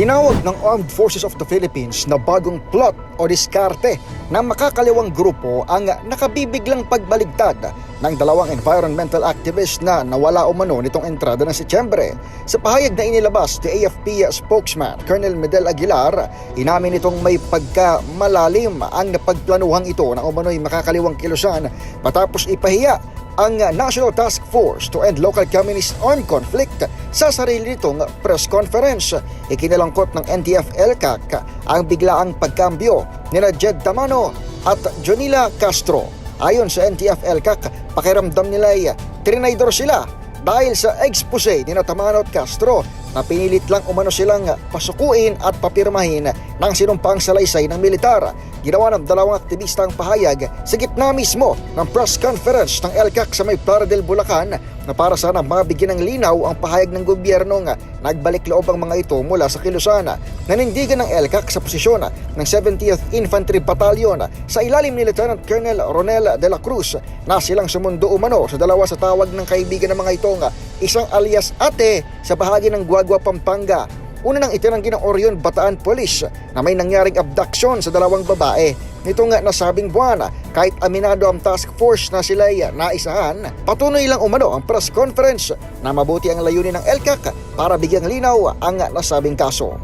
Tinawag ng Armed Forces of the Philippines na bagong plot o diskarte ng makakaliwang grupo ang nakabibiglang pagbaligtad ng dalawang environmental activist na nawala umano nitong entrada ng Setyembre. Sa pahayag na inilabas ni AFP spokesman Colonel Medel Aguilar, inamin itong may pagkamalalim ang napagplanuhang ito ng umano'y makakaliwang kilusan matapos ipahiya ang National Task Force to End Local Communist Armed Conflict sa sarili nitong press conference. Ikinalangkot ng NTF-ELCAC ang biglaang pagkambyo nina Jed Tamano at Jonila Castro. Ayon sa NTF-ELCAC, pakiramdam nila ay trinaydor sila dahil sa expose ni Tamano at Castro na pinilit lang umano silang pasukuin at papirmahin ng sinumpang salaysay ng militar. Ginawa ng dalawang aktivista ang pahayag sa gitna mismo ng press conference ng LCAC sa may Playa del Bulacan na para sana mabigyan ng linaw ang pahayag ng gobyerno nga nagbalik loob ang mga ito mula sa Kilusana. Nanindigan ng LCAC sa posisyon ng 70th Infantry Battalion sa ilalim ni Lieutenant Colonel Ronel de la Cruz na silang sumundo umano sa dalawa sa tawag ng kaibigan ng mga ito nga isang alias ate sa bahagi ng Guagua, Pampanga. Una nang itinanggi ng Orion Bataan Police na may nangyaring abduction sa dalawang babae. Nito nga nasabing buwan, kahit aminado ang task force na sila ay naisahan, patuloy lang umano ang press conference na mabuti ang layunin ng LCAC para bigyang linaw ang nasabing kaso.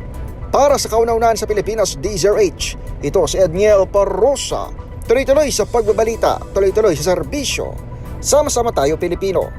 Para sa kaunaunan sa Pilipinas, DZRH, ito si Edniel Parrosa. Tuloy-tuloy sa pagbabalita, tuloy-tuloy sa serbisyo. Sama-sama tayo Pilipino.